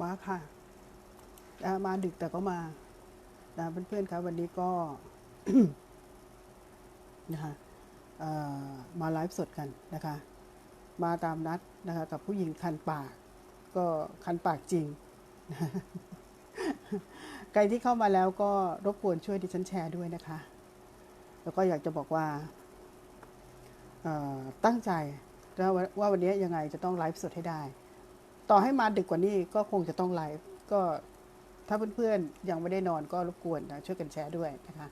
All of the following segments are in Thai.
มาค่ะ มาดึกแต่ก็มานะเพื่อนๆครับวันนี้ก็นะคะมาไลฟ์สดกันนะคะ มาตามนัดนะคะกับผู้หญิงคันปาก ก็คันปากจริง ใครที่เข้ามาแล้วก็รบกวนช่วยดิฉันแชร์ด้วยนะคะ แล้วก็อยากจะบอกว่าตั้งใจว่าวันนี้ยังไงจะต้องไลฟ์สดให้ได้ ต่อให้มาดึกกว่านี้ก็คงจะต้องไลฟ์ก็ถ้าเพื่อนๆยังไม่ได้นอนก็รบกวนนะช่วยกันแชร์ด้วยนะคะ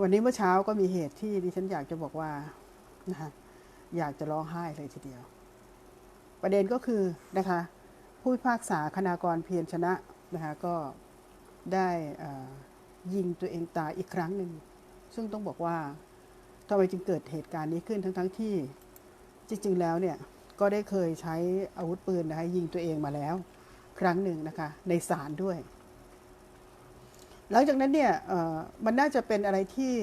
วันนี้เมื่อเช้าก็มีเหตุที่ดิฉันอยากจะบอกว่านะคะอยากจะร้องไห้เลยทีเดียว ประเด็นก็คือนะคะ ผู้พิพากษาคณากรเพียรชนะนะคะก็ได้ยิงตัวเองตายอีกครั้งหนึ่ง ซึ่งต้องบอกว่าทำไมจึงเกิดเหตุการณ์นี้ขึ้นทั้งๆที่จริง ๆ แล้วเนี่ย ก็ได้เคยใช้อาวุธปืนนะคะยิงตัวเองมาแล้ว ครั้งหนึ่งนะคะในศาลด้วย หลังจากนั้นเนี่ยมันน่าจะเป็นอะไรที่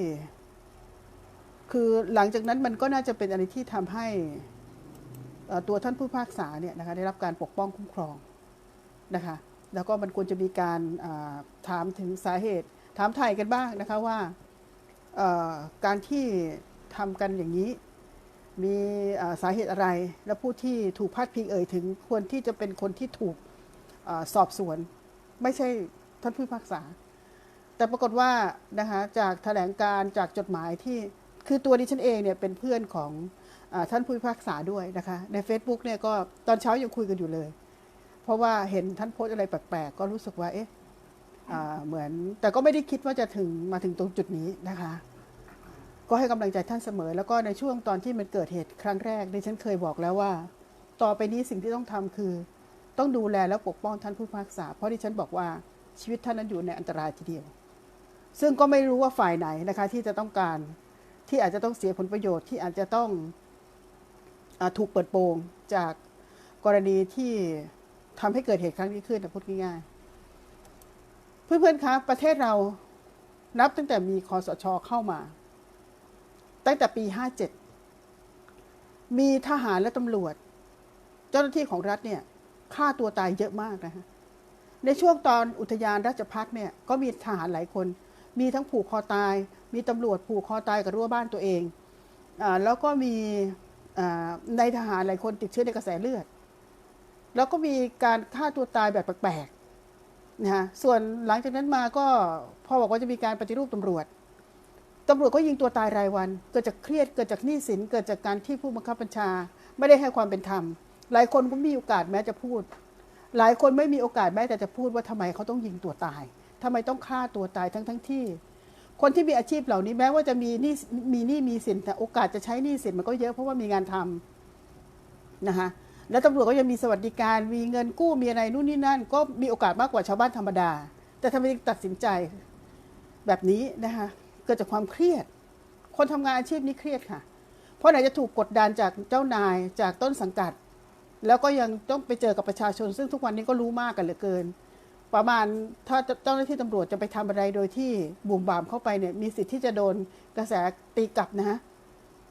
คือหลังจากนั้นมันก็น่าจะเป็นอะไรที่ทำให้ตัวท่านผู้พิพากษาเนี่ยนะคะได้รับการปกป้องคุ้มครองนะคะแล้วก็มันควรจะมีการถามถึงสาเหตุ ถามไทยกันบ้างนะคะว่าการที่ทำกันอย่างนี้ มีสาเหตุอะไร และผู้ที่ถูกพาดพิงเอ่ยถึงควรที่จะเป็นคนที่ถูกอสอบสวน ไม่ใช่ท่านผู้พิพากษา แต่ปรากฏว่านะคะจากแถลงการจากจดหมายที่คือตัวดิฉันเองเนี่ยเป็นเพื่อนของอท่านผู้พิพากษาด้วยนะคะใน Facebook เนี่ยก็ตอนเช้ายังคุยกันอยู่เลย เพราะว่าเห็นท่านโพสอะไรแปลกๆ ก็รู้สึกว่าเอ๊ะอ่าเหมือนแต่ก็ไม่ได้คิดว่าจะถึงมาถึงตรงจุดนี้นะคะ ก็ให้กำลังใจท่านเสมอ แล้วก็ในช่วงตอนที่มันเกิดเหตุครั้งแรกดิฉันเคยบอกแล้วว่า ต่อไปนี้สิ่งที่ต้องทำคือ ต้องดูแลและปกป้องท่านผู้พิพากษา เพราะดิฉันบอกว่าชีวิตท่านนั้นอยู่ในอันตรายทีเดียว ซึ่งก็ไม่รู้ว่าฝ่ายไหนนะคะที่จะต้องการที่อาจจะต้องเสียผลประโยชน์ที่อาจจะต้องอถูกเปิดโปงจากกรณีที่ทำให้เกิดเหตุครั้งนี้ขึ้นนะพูดง่ายๆเพื่อนๆคะประเทศเรานับตั้งแต่มีคอสชเข้ามา ตั้งแต่ปี 57 มีทหารและตำรวจ เจ้าหน้าที่ของรัฐเนี่ยฆ่าตัวตายเยอะมากนะฮะในช่วงตอนอุทยานราชพัฒน์เนี่ยก็มีทหารหลายคน มีทั้งผูกคอตาย มีตำรวจผูกคอตายกับรั้วบ้านตัวเองอแล้วก็มีในทหารหลายคนติดเชื้อในกระแสเลือด แล้วก็มีการฆ่าตัวตายแบบแปลกๆนะฮะส่วนหลังจากนั้นมาก็พอบอกว่าจะมีการปฏิรูปตำรวจ ตำรวจก็ยิงตัวตายรายวัน เกิดจากเครียดเกิดจากหนี้สินเกิดจากการที่ผู้บังคับบัญชา ไม่ได้ให้ความเป็นธรรม หลายคนก็มีโอกาสแม้จะพูด หลายคนไม่มีโอกาสแม้แต่จะพูดว่าทำไมเขาต้องยิงตัวตายทำไมต้องฆ่าตัวตายทั้งทั้งที่ คนที่มีอาชีพเหล่านี้แม้ว่าจะมีหนี้มีหนี้มีสินแต่โอกาสจะใช้หนี้สินมันก็เยอะเพราะว่ามีงานทำนะคะแล้วตำรวจก็ยังมีสวัสดิการ มีเงินกู้มีอะไรนู่นนี่นั่น ก็มีโอกาสมากกว่าชาวบ้านธรรมดา แต่ทำไมตัดสินใจแบบนี้นะคะ เกิดจากความเครียด คนทำงานอาชีพนี้เครียดค่ะ เพราะไหนจะถูกกดดันจากเจ้านายจากต้นสังกัด แล้วก็ยังต้องไปเจอกับประชาชน ซึ่งทุกวันนี้ก็รู้มากกันเหลือเกิน ประมาณถ้าเจ้าหน้าที่ตำรวจจะไปทำอะไรโดยที่บุ่มบามเข้าไปเนี่ยมีสิทธิ์ที่จะโดนกระแสตีกลับนะฮะ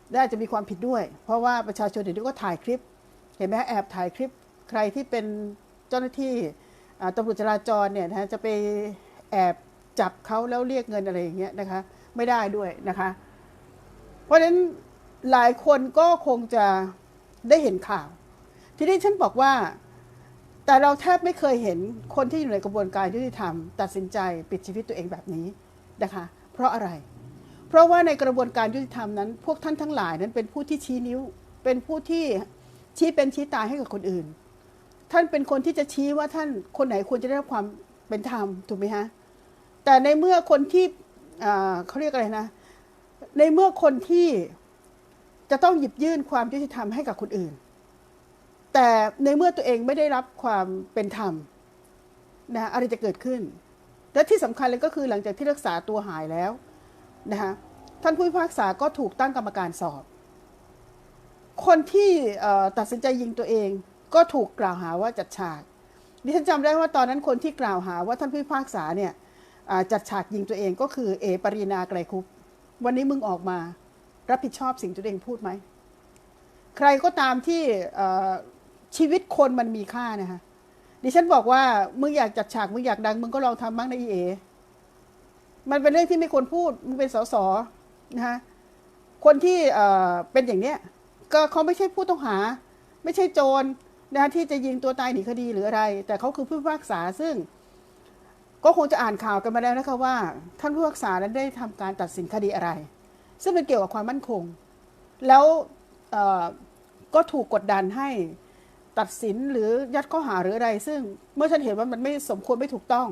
และอาจจะมีความผิดด้วย เพราะว่าประชาชนเดี๋ยวนี้ก็ถ่ายคลิป เห็นไหมแอบถ่ายคลิปใครที่เป็นเจ้าหน้าที่ตำรวจจราจรเนี่ยนะจะไปแอบจับเขาแล้วเรียกเงินอะไรอย่างเงี้ยนะคะ ไม่ได้ด้วยนะคะ เพราะฉะนั้นหลายคนก็คงจะได้เห็นข่าว ทีนี้ฉันบอกว่า แต่เราแทบไม่เคยเห็นคนที่อยู่ในกระบวนการยุติธรรม ตัดสินใจปิดชีวิตตัวเองแบบนี้นะคะ เพราะอะไร เพราะว่าในกระบวนการยุติธรรมนั้น พวกท่านทั้งหลายนั้นเป็นผู้ที่ชี้นิ้ว เป็นผู้ที่ชี้เป็นชี้ตายให้กับคนอื่น ท่านเป็นคนที่จะชี้ว่าท่านคนไหนควรจะได้รับความเป็นธรรมถูกไหมฮะแต่ในเมื่อคนที่ เขาเรียกอะไรนะ ในเมื่อคนที่จะต้องหยิบยื่นความยุติธรรมให้กับคนอื่น แต่ในเมื่อตัวเองไม่ได้รับความเป็นธรรมนะอะไรจะเกิดขึ้น และที่สำคัญเลยก็คือหลังจากที่รักษาตัวหายแล้วนะคะท่านผู้พิพากษาก็ถูกตั้งกรรมการสอบ คนที่ตัดสินใจยิงตัวเองก็ถูกกล่าวหาว่าจัดฉากดิฉันจำได้ว่าตอนนั้นคนที่กล่าวหาว่าท่านผู้พิพากษาเนี่ย จัดฉากยิงตัวเองก็คือเอปรีนาไกรคุปวันนี้มึงออกมา รับผิดชอบสิ่งตัวเองพูดไหม ใครก็ตามที่ชีวิตคนมันมีค่านะคะดิฉันบอกว่ามึงอยากจัดฉากมึงอยากดัง มึงก็ลองทำบ้างนะเอมันเป็นเรื่องที่ไม่ควรพูด มึงเป็นสสนะฮะคนที่เอ่อเป็นอย่างเนี้ยก็เขาไม่ใช่ผู้ต้องหา ไม่ใช่โจรนะฮะที่จะยิงตัวตายหนีคดีหรืออะไร แต่เขาคือผู้พิพากษาซึ่ง ก็คงจะอ่านข่าวกันมาแล้วนะคะว่า ท่านผู้พิพากษานั้นได้ทำการตัดสินคดีอะไร ซึ่งเป็นเกี่ยวกับความมั่นคง แล้วก็ถูกกดดันให้ตัดสินหรือยัดข้อหาหรืออะไร ซึ่งเมื่อฉันเห็นว่ามันไม่สมควรไม่ถูกต้อง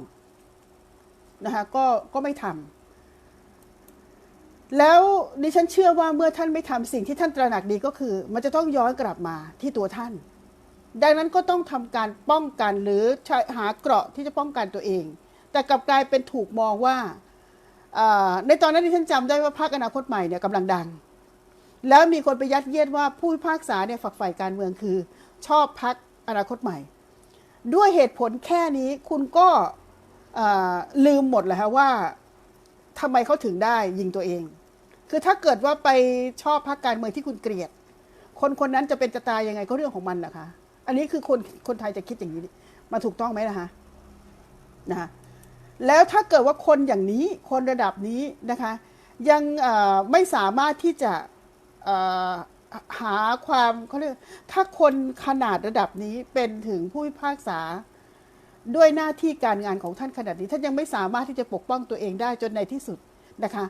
นะคะก็ก็ไม่ทำแล้วดิฉันเชื่อว่าเมื่อท่านไม่ทำสิ่งที่ท่านตระหนักดีก็คือ มันจะต้องย้อนกลับมาที่ตัวท่าน ดังนั้นก็ต้องทำการป้องกันหรือหาเกราะที่จะป้องกันตัวเอง แต่กลับกลายเป็นถูกมองว่า ในตอนนั้นที่ฉันจำได้ว่าพรรคอนาคตใหม่เนี่ยกำลังดัง แล้วมีคนไปยัดเยียดว่าผู้พิพากษาเนี่ยฝักใฝ่การเมืองคือ ชอบพรรคอนาคตใหม่ ด้วยเหตุผลแค่นี้คุณก็ลืมหมดเลยฮะว่าทำไมเขาถึงได้ยิงตัวเอง คือถ้าเกิดว่าไปชอบพรรคการเมืองที่คุณเกลียด คนคนนั้นจะเป็นจะตายยังไงก็เรื่องของมันนะคะ อันนี้คือคนคนไทยจะคิดอย่างนี้ มาถูกต้องไหมนะคะนะคะ แล้วถ้าเกิดว่าคนอย่างนี้คนระดับนี้นะคะ ยังไม่สามารถที่จะหาความเขาเรียกถ้าคนขนาดระดับนี้เป็นถึงผู้พิพากษา ด้วยหน้าที่การงานของท่านขนาดนี้ท่านยังไม่สามารถที่จะปกป้องตัวเองได้จนในที่สุดนะคะ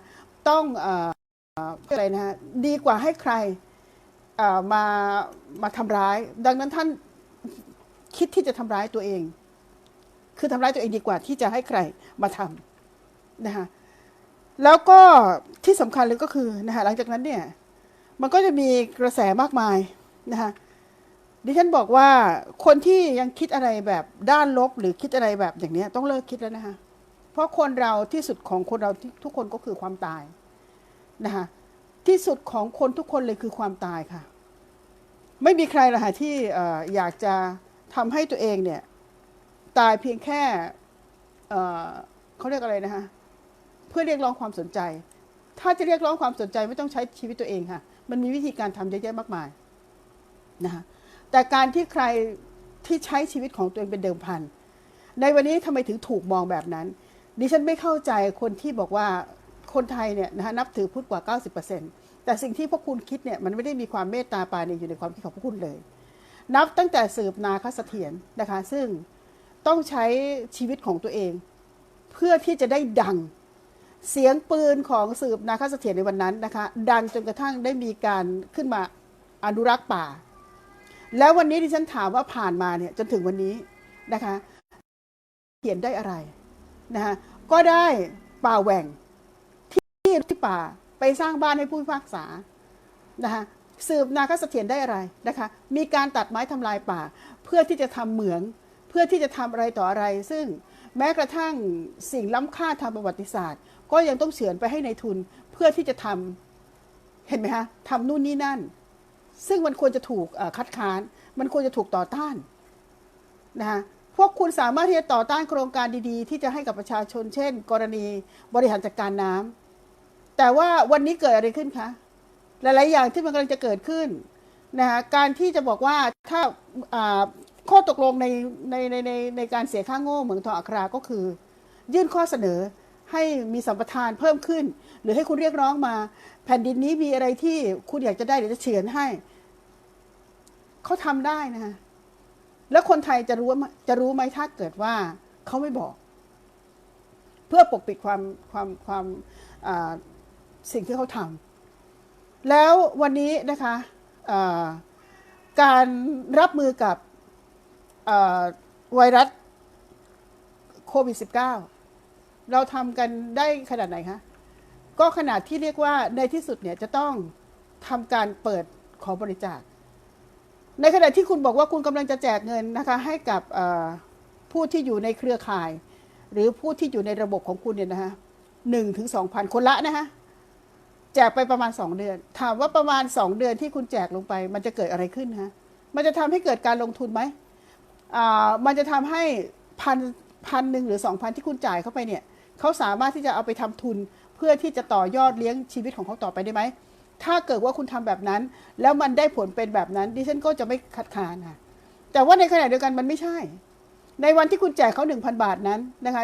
ต้องเอ่อะไรนะฮะดีกว่าให้ใครมามาทำร้าย ดังนั้นท่านคิดที่จะทำร้ายตัวเอง คือทำร้ายตัวเองดีกว่าที่จะให้ใครมาทำนะคะแล้วก็ที่สำคัญเลยก็คือนะคะหลังจากนั้นเนี่ยมันก็จะมีกระแสมากมายนะคะดิฉันบอกว่าคนที่ยังคิดอะไรแบบด้านลบหรือคิดอะไรแบบอย่างนี้ต้องเลิกคิดแล้วนะคะเพราะคนเราที่สุดของคนเราทุกคนก็คือความตายนะคะที่สุดของคนทุกคนเลยคือความตายค่ะ ไม่มีใครหรอกค่ะที่อออยากจะทำให้ตัวเองเนี่ย ตายเพียงแค่เขาเรียกอะไรนะคะเพื่อเรียกร้องความสนใจ ถ้าจะเรียกร้องความสนใจไม่ต้องใช้ชีวิตตัวเองค่ะ มันมีวิธีการทำเยอะแยะมากมายนะคะแต่การที่ใครที่ใช้ชีวิตของตัวเองเป็นเดิมพัน ในวันนี้ทำไมถึงถูกมองแบบนั้น ดิฉันไม่เข้าใจคนที่บอกว่าคนไทยเนี่ยนะคะนับถือพุทธกว่า 90%แต่สิ่งที่พวกคุณคิดเนี่ยมันไม่ได้มีความเมตตาปาณีอยู่ในความคิดของพวกคุณเลย นับตั้งแต่สืบนาคเสถียรนะคะ ซึ่ง ต้องใช้ชีวิตของตัวเอง เพื่อที่จะได้ดัง เสียงปืนของสืบนาคเสถียรในวันนั้นนะคะ ดังจนกระทั่งได้มีการขึ้นมาอนุรักษ์ป่า แล้ววันนี้ดิฉันถามว่าผ่านมาเนี่ยจนถึงวันนี้นะคะเขียนได้อะไรนะคะก็ได้ป่าแหว่งที่ที่ป่าไปสร้างบ้านให้ผู้พิพากษานะคะสืบนาคเสถียรได้อะไรนะคะ มีการตัดไม้ทำลายป่า เพื่อที่จะทำเหมือง เพื่อที่จะทำอะไรต่ออะไร ซึ่งแม้กระทั่งสิ่งล้ำค่าทางประวัติศาสตร์ ก็ยังต้องเฉือนไปให้ในทุนเพื่อที่จะทำเห็นไหมคะทำนู่นนี่นั่น ซึ่งมันควรจะถูกคัดค้าน มันควรจะถูกต่อต้านนะคะพวกคุณสามารถที่จะต่อต้านโครงการดีๆ ที่จะให้กับประชาชน เช่น กรณีบริหารจัดการน้ำแต่ว่าวันนี้เกิดอะไรขึ้นคะหลายๆอย่างที่มันกำลังจะเกิดขึ้นนะคะการที่จะบอกว่าถ้า ข้อตกลงในในในในในการเสียค่าโง่เหมืองทองอัคราก็คือ ยื่นข้อเสนอให้มีสัมปทานเพิ่มขึ้น หรือให้คุณเรียกร้องมา แผ่นดินนี้มีอะไรที่คุณอยากจะได้เดี๋ยวจะเฉือนให้เขาทำได้นะคะแล้วคนไทยจะรู้จะรู้ไหมถ้าเกิดว่าเขาไม่บอก เพื่อปกปิดความความความสิ่งที่เขาทำแล้ววันนี้นะคะการรับมือกับ ไวรัสโควิด -19 เราทำกันได้ขนาดไหนคะ ก็ขนาดที่เรียกว่าในที่สุดเนี่ยจะต้องทำการเปิดขอบริจาค ในขณะที่คุณบอกว่าคุณกำลังจะแจกเงินนะคะให้กับผู้ที่อยู่ในเครือข่าย หรือผู้ที่อยู่ในระบบของคุณเนี่ยนะคะหนึ่งถึงสองพันคนละนะคะแจกไปประมาณสองเดือน ถามว่าประมาณสองเดือนที่คุณแจกลงไป มันจะเกิดอะไรขึ้นฮะ มันจะทำให้เกิดการลงทุนไหม มันจะทำให้พันพันหนึ่งหรือสองพันที่คุณจ่ายเข้าไปเนี่ยเขาสามารถที่จะเอาไปทำทุนเพื่อที่จะต่อยอดเลี้ยงชีวิตของเขาต่อไปได้ไหม ถ้าเกิดว่าคุณทำแบบนั้น แล้วมันได้ผลเป็นแบบนั้น ดิฉันก็จะไม่คัดค้านค่ะแต่ว่าในขณะเดียวกันมันไม่ใช่ ในวันที่คุณแจกเขา1,000 บาทนั้นนะคะ